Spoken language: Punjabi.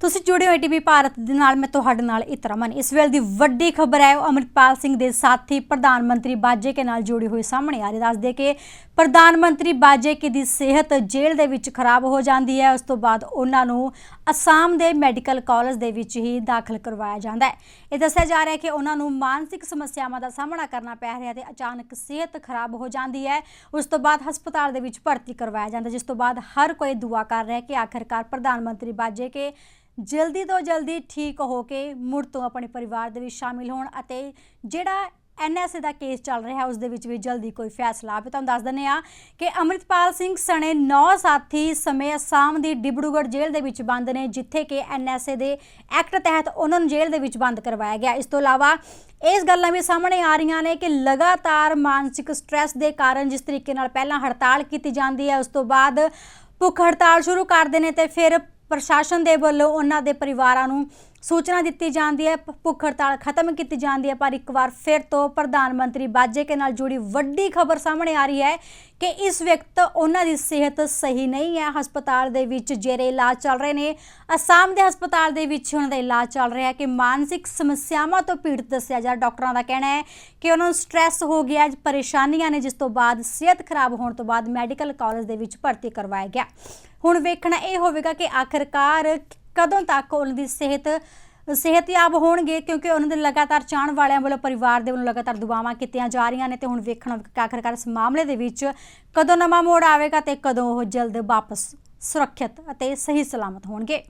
ਤੁਸੀਂ ਜੁੜੇ ਹੋ ਟੀਵੀ ਭਾਰਤ ਦੇ ਨਾਲ, ਮੈਂ ਤੁਹਾਡੇ ਨਾਲ ਇਤਰਮਨ ਇਸ ਵੇਲੇ ਦੀ ਵੱਡੀ ਖਬਰ ਹੈ, ਉਹ ਅਮਰਿਤਪਾਲ ਸਿੰਘ ਦੇ ਸਾਥੀ ਪ੍ਰਧਾਨ ਮੰਤਰੀ ਬਾਜੇ ਕੇ ਨਾਲ ਜੁੜੀ ਹੋਈ ਸਾਹਮਣੇ ਆ ਰਹੀ। ਦੱਸਦੇ ਕਿ ਪ੍ਰਧਾਨ ਮੰਤਰੀ ਬਾਜੇ ਕੇ ਦੀ ਸਿਹਤ ਜੇਲ੍ਹ ਦੇ ਵਿੱਚ ਖਰਾਬ ਹੋ ਜਾਂਦੀ ਹੈ। ਉਸ ਤੋਂ ਬਾਅਦ ਉਹਨਾਂ ਨੂੰ ਅਸਾਮ ਦੇ ਮੈਡੀਕਲ ਕਾਲਜ ਦੇ ਵਿੱਚ ਹੀ ਦਾਖਲ ਕਰਵਾਇਆ ਜਾਂਦਾ ਹੈ। ਇਹ ਦੱਸਿਆ ਜਾ ਰਿਹਾ ਹੈ ਕਿ ਉਹਨਾਂ ਨੂੰ ਮਾਨਸਿਕ ਸਮੱਸਿਆਵਾਂ ਦਾ ਸਾਹਮਣਾ ਕਰਨਾ ਪੈ ਰਿਹਾ ਤੇ ਅਚਾਨਕ ਸਿਹਤ ਖਰਾਬ ਹੋ ਜਾਂਦੀ ਹੈ। ਉਸ ਤੋਂ ਬਾਅਦ ਹਸਪਤਾਲ ਦੇ ਵਿੱਚ ਭਰਤੀ ਕਰਵਾਇਆ ਜਾਂਦਾ, ਜਿਸ ਤੋਂ ਬਾਅਦ ਹਰ ਕੋਈ ਦੁਆ ਕਰ ਰਿਹਾ ਹੈ ਕਿ ਆਖਰਕਾਰ ਪ੍ਰਧਾਨ ਮੰਤਰੀ ਬਾਜੇ ਕੇ ਜਲਦੀ ਤੋਂ ਜਲਦੀ ਠੀਕ ਹੋ ਕੇ ਮੁੜ ਤੋਂ ਆਪਣੇ ਪਰਿਵਾਰ ਦੇ ਵਿੱਚ ਸ਼ਾਮਿਲ ਹੋਣ ਅਤੇ ਜਿਹੜਾ ਐਨਐਸਏ ਦਾ ਕੇਸ ਚੱਲ ਰਿਹਾ ਉਸ ਦੇ ਵਿੱਚ ਵੀ ਜਲਦੀ ਕੋਈ ਫੈਸਲਾ ਆਵੇ। ਤੁਹਾਨੂੰ ਦੱਸ ਦਿੰਦੇ ਆ ਕਿ ਅਮਰਿਤਪਾਲ ਸਿੰਘ ਸਣੇ 9 ਸਾਥੀ ਸਮੇਂ ਅਸਾਮ ਦੀ ਡਿਬੜੂਗੜ੍ਹ ਜੇਲ੍ਹ ਦੇ ਵਿੱਚ ਬੰਦ ਨੇ, ਜਿੱਥੇ ਕਿ ਐਨਐਸਏ ਦੇ ਐਕਟ ਤਹਿਤ ਉਹਨਾਂ ਨੂੰ ਜੇਲ੍ਹ ਦੇ ਵਿੱਚ ਬੰਦ ਕਰਵਾਇਆ ਗਿਆ। ਇਸ ਤੋਂ ਇਲਾਵਾ ਇਸ ਗੱਲਾਂ ਵੀ ਸਾਹਮਣੇ ਆ ਰਹੀਆਂ ਨੇ ਕਿ ਲਗਾਤਾਰ ਮਾਨਸਿਕ ਸਟ੍ਰੈਸ ਦੇ ਕਾਰਨ ਜਿਸ ਤਰੀਕੇ ਨਾਲ ਪਹਿਲਾਂ ਹੜਤਾਲ ਕੀਤੀ ਜਾਂਦੀ ਹੈ, ਉਸ ਤੋਂ ਬਾਅਦ ਭੁੱਖ ਹੜਤਾਲ ਸ਼ੁਰੂ ਕਰਦੇ ਨੇ ਤੇ ਫਿਰ ਪ੍ਰਸ਼ਾਸਨ ਦੇ ਵੱਲੋਂ ਉਹਨਾਂ ਦੇ ਪਰਿਵਾਰਾਂ ਨੂੰ ਸੂਚਨਾ ਦਿੱਤੀ ਜਾਂਦੀ ਹੈ ਭੁੱਖ ਹੜਤਾਲ ਖਤਮ ਕੀਤੀ ਜਾਂਦੀ ਹੈ, ਪਰ ਇੱਕ ਵਾਰ ਫਿਰ ਤੋਂ ਪ੍ਰਧਾਨ ਮੰਤਰੀ ਬਾਜੇ ਕੇ ਨਾਲ ਜੁੜੀ ਵੱਡੀ ਖਬਰ ਸਾਹਮਣੇ ਆ ਰਹੀ ਹੈ ਕਿ ਇਸ ਵਕਤ ਉਹਨਾਂ ਦੀ ਸਿਹਤ ਸਹੀ ਨਹੀਂ ਹੈ। ਹਸਪਤਾਲ ਦੇ ਵਿੱਚ ਜਿਹੜੇ ਇਲਾਜ ਚੱਲ ਰਹੇ ਨੇ। ਅਸਾਮ ਦੇ ਹਸਪਤਾਲ ਦੇ ਵਿੱਚ ਉਹਨਾਂ ਦਾ ਇਲਾਜ ਚੱਲ ਰਿਹਾ ਹੈ ਕਿ ਮਾਨਸਿਕ ਸਮੱਸਿਆਵਾਂ ਤੋਂ ਪੀੜਤ ਦੱਸਿਆ ਜਾ ਡਾਕਟਰਾਂ ਦਾ ਕਹਿਣਾ ਹੈ ਕਿ ਉਹਨਾਂ ਨੂੰ ਸਟ੍ਰੈਸ ਹੋ ਗਿਆ, ਪਰੇਸ਼ਾਨੀਆਂ ਨੇ, ਜਿਸ ਤੋਂ ਬਾਅਦ ਸਿਹਤ ਖਰਾਬ ਹੋਣ ਤੋਂ ਬਾਅਦ ਮੈਡੀਕਲ ਕਾਲਜ ਦੇ ਵਿੱਚ ਭਰਤੀ ਕਰਵਾਇਆ ਗਿਆ। ਹੁਣ ਵੇਖਣਾ ਇਹ ਹੋਵੇਗਾ ਕਿ ਆਖਰਕਾਰ ਕਦੋਂ ਤੱਕ ਉਹਨਾਂ ਦੀ ਸਿਹਤ, ਸਿਹਤਯਾਬ ਹੋਣਗੇ? ਕਿਉਂਕਿ ਉਹਨਾਂ ਦੇ ਲਗਾਤਾਰ ਚਾਹਣ ਵਾਲਿਆਂ ਵੱਲੋਂ ਪਰਿਵਾਰ ਦੇ ਵੱਲੋਂ ਲਗਾਤਾਰ ਦੁਆਵਾਂ ਕੀਤੀਆਂ ਜਾ ਰਹੀਆਂ ਨੇ ਤੇ ਹੁਣ ਵੇਖਣਾ ਹੋਵੇਗਾ ਆਖਰਕਾਰ ਇਸ ਮਾਮਲੇ ਦੇ ਵਿੱਚ ਕਦੋਂ ਨਵਾਂ ਮੋੜ ਆਵੇਗਾ ਤੇ ਕਦੋਂ ਉਹ ਜਲਦ ਵਾਪਸ ਸੁਰੱਖਿਅਤ ਅਤੇ ਸਹੀ ਸਲਾਮਤ ਹੋਣਗੇ?